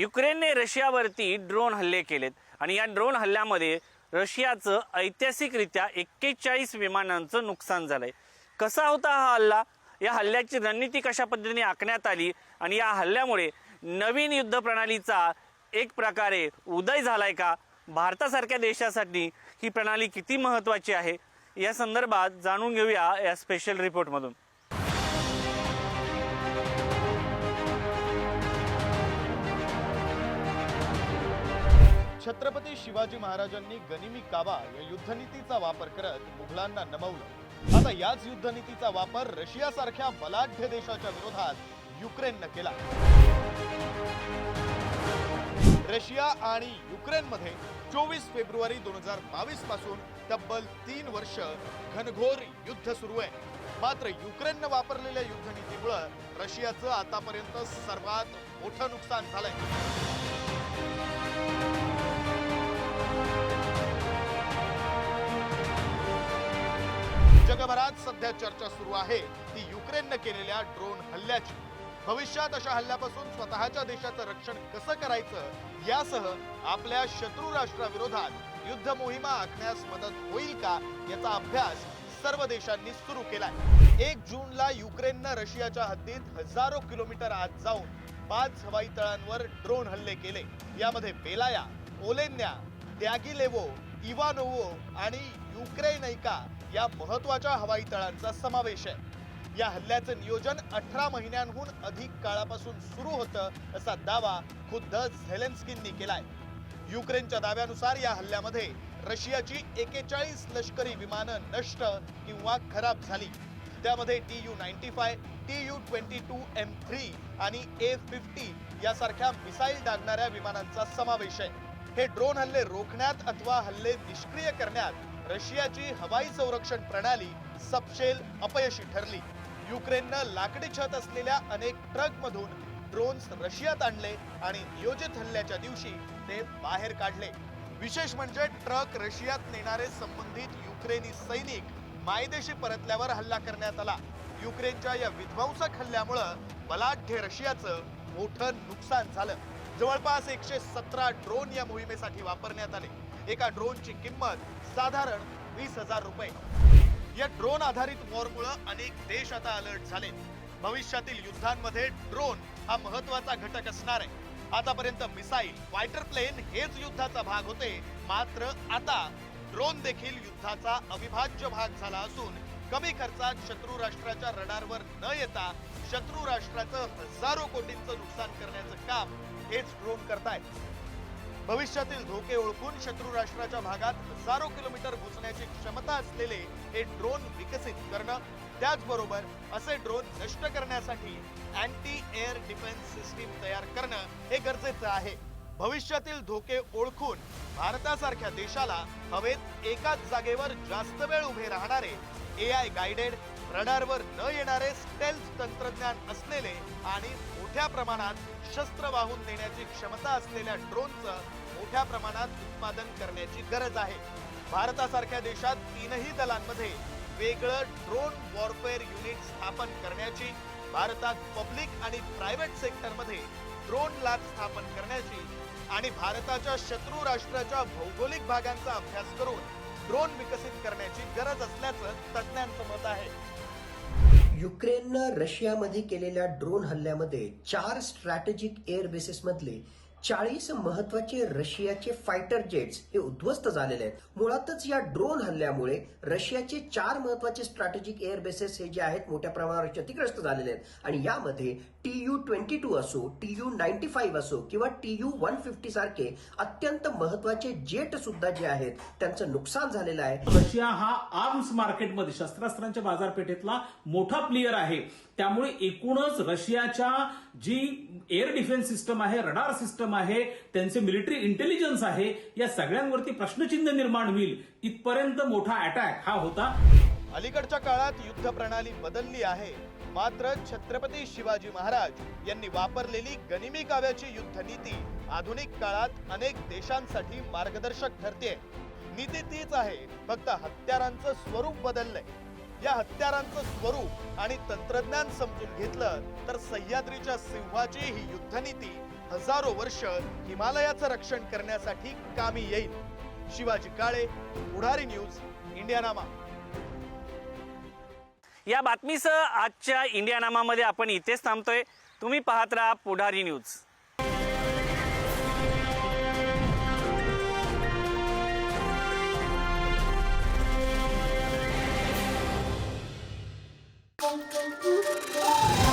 युक्रेनने रशियावरती drone हल्ले केलेत. आणि या ड्रोन हल्ल्यामध्ये रशियाचं ऐतिहासिकरित्या एक्केचाळीस विमानांचं नुकसान झालंय. कसा होता हा हल्ला? या हल्ल्याची रणनीती कशा पद्धतीने आखण्यात आली? आणि या हल्ल्यामुळे नवीन युद्ध प्रणालीचा एक प्रकारे उदय झालाय का? भारतासारख्या देशासाठी ही प्रणाली किती महत्त्वाची आहे? या संदर्भात जाणून घेऊया या स्पेशल रिपोर्टमधून छत्रपती शिवाजी महाराजांनी गनिमी काबा या युद्धनीतीचा वापर करत मुघलांना नमवलं. आता याच युद्धनीतीचा वापर रशिया सारख्या बलाढ्य देशाच्या विरोधात युक्रेननं केला. रशिया आणि युक्रेनमध्ये चोवीस फेब्रुवारी दोन हजार बावीसपासून तब्बल तीन वर्ष घनघोर युद्ध सुरू आहे. मात्र युक्रेननं वापरलेल्या युद्धनीतीमुळं रशियाचं आतापर्यंत सर्वात मोठं नुकसान झालंय. जगभरात सध्या चर्चा सुरू आहे. ती युक्रेननं केलेल्या ड्रोन हल्ल्याची. भविष्यात अशा हल्ल्यापासून स्वतःच्या देशाचं रक्षण कसं करायचं यासह आपल्या शत्रू राष्ट्राविरोधात युद्ध मोहिमा आखण्यास मदत होईल का याचा अभ्यास सर्व देशांनी सुरू केलाय. एक जूनला युक्रेननं रशियाच्या हद्दीत हजारो किलोमीटर आत जाऊन पाच हवाई तळांवर ड्रोन हल्ले केले. यामध्ये बेलाया ओलेन्या द्यागिलेवो इवानोवो आणि युक्रेनैका या महत्त्वाच्या हवाई तळांचा समावेश आहे. या हल्ल्याचं नियोजन अठरा महिन्यांहून अधिक काळापासून सुरू होतं असा दावा खुद्द झेलेन्स्कींनी केलाय. युक्रेनच्या दाव्यानुसार या हल्ल्यामध्ये रशियाची एकेचाळीस लष्करी विमानं नष्ट किंवा खराब झाली. त्यामध्ये T U ninety five T U twenty two M three आणि ए फिफ्टी यासारख्या मिसाईल डागणाऱ्या विमानांचा समावेश आहे. हे ड्रोन हल्ले रोखण्यात अथवा हल्ले निष्क्रिय करण्यात रशियाची हवाई संरक्षण प्रणाली सपशेल अपयशी ठरली. युक्रेननं लाकडी छत असलेल्या अनेक ट्रकमधून ड्रोन्स रशियात आणले आणि नियोजित हल्ल्याच्या दिवशी ते बाहेर काढले. विशेष म्हणजे ट्रक रशियात नेणारे संबंधित युक्रेनी सैनिक मायदेशी परतल्यावर हल्ला करण्यात आला. युक्रेनच्या या विध्वंसक हल्ल्यामुळं बलाढ्य रशियाचं मोठं नुकसान झालं. जवळपास एकशे सतरा ड्रोन या मोहिमेसाठी वापरण्यात आले. एका ड्रोनची किंमत साधारण वीस हजार रुपये. या ड्रोन आधारित वॉरमुळं अनेक देश आता अलर्ट झाले भविष्यातील युद्धांमध्ये ड्रोन हा महत्त्वाचा घटक असणार आहे. आतापर्यंत मिसाईल फायटर प्लेन हेच युद्धाचा भाग होते. मात्र आता ड्रोन देखील युद्धाचा अविभाज्य भाग झाला असून कमी खर्चात शत्रू राष्ट्राच्या रडारवर न येता शत्रू राष्ट्राचं हजारो कोटींचं नुकसान करण्याचं काम हेच ड्रोन करतायत. भविष्यातील धोके ओळखून शत्रू राष्ट्राच्या भागात हजारो किलोमीटर घुसण्याची क्षमता असलेले हे ड्रोन विकसित करणं त्याचबरोबर असे ड्रोन नष्ट करण्यासाठी अँटी एअर डिफेन्स सिस्टीम तयार करणं हे गरजेचं आहे. भविष्यातील धोके ओळखून भारतासारख्या देशाला हवेत एकाच जागेवर जास्त वेळ उभे राहणारे ए आय गायडेड रडारवर न येणारे स्टेल्थ तंत्रज्ञान असलेले आणि मोठ्या प्रमाणात शस्त्र वाहून नेण्याची क्षमता असलेल्या ड्रोनचं मोठ्या प्रमाणात उत्पादन करण्याची गरज आहे. भारतासारख्या देशात तीनही दलांमध्ये वेगळं ड्रोन वॉरफेअर युनिट स्थापन करण्याची भारतात पब्लिक आणि प्रायव्हेट सेक्टरमध्ये ड्रोन लॅब स्थापन करण्याची आणि भारताच्या शत्रू राष्ट्राच्या भौगोलिक भागांचा अभ्यास करून ड्रोन विकसित करण्याची गरज असल्याचं तज्ज्ञांचं मत आहे. युक्रेननं रशियामध्ये केलेल्या ड्रोन हल्ल्यामध्ये चार स्ट्रॅटेजिक एअर बेसिसमधले चाळीस महत्त्वाचे रशियाचे फायटर जेट्स हे उद्ध्वस्त झालेले आहेत. मुळातच या ड्रोन हल्ल्यामुळे रशियाचे चार महत्त्वाचे स्ट्रॅटेजिक एअर बेसेस हे जे आहेत मोठ्या प्रमाणावर क्षतिग्रस्त झालेले आहेत. आणि यामध्ये टी यू ट्वेंटी टू असो टी यू नाईन्टी फाईव्ह असो किंवा टी यू वन फिफ्टी सारखे अत्यंत महत्त्वाचे जेट सुद्धा जे आहेत त्यांचं नुकसान झालेलं आहे. रशिया हा आर्म्स मार्केटमध्ये शस्त्रास्त्रांच्या बाजारपेठेतला मोठा प्लेअर आहे. त्यामुळे एकूणच रशियाच्या जी एअर डिफेन्स सिस्टम आहे रडार सिस्टम आहे त्यांचे मिलिटरी इंटेलिजन्स आहे या सगळ्यांवरती प्रश्नचिन्ह निर्माण होईल. इथपर्यंत मोठा अटॅक हा होता. अलीकडच्या काळात युद्ध प्रणाली बदलली आहे. मात्र छत्रपती शिवाजी महाराज यांनी वापरलेली गनिमी काव्याची युद्धनीती आधुनिक काळात अनेक देशांसाठी मार्गदर्शक ठरते नीती तीच आहे फक्त हत्यारांचं स्वरूप बदललंय. या हत्यारांचं स्वरूप आणि तंत्रज्ञान समजून घेतलं तर सह्याद्रीच्या सिंहाची ही युद्धनीती हजारो वर्ष हिमालयाचं रक्षण करण्यासाठी कामी येईल. शिवाजी काळे पुढारी न्यूज इंडियानामा. या बातमीसह आजच्या इंडियानामामध्ये आपण इथेच थांबतोय. तुम्ही पाहत राहा पुढारी न्यूज. Música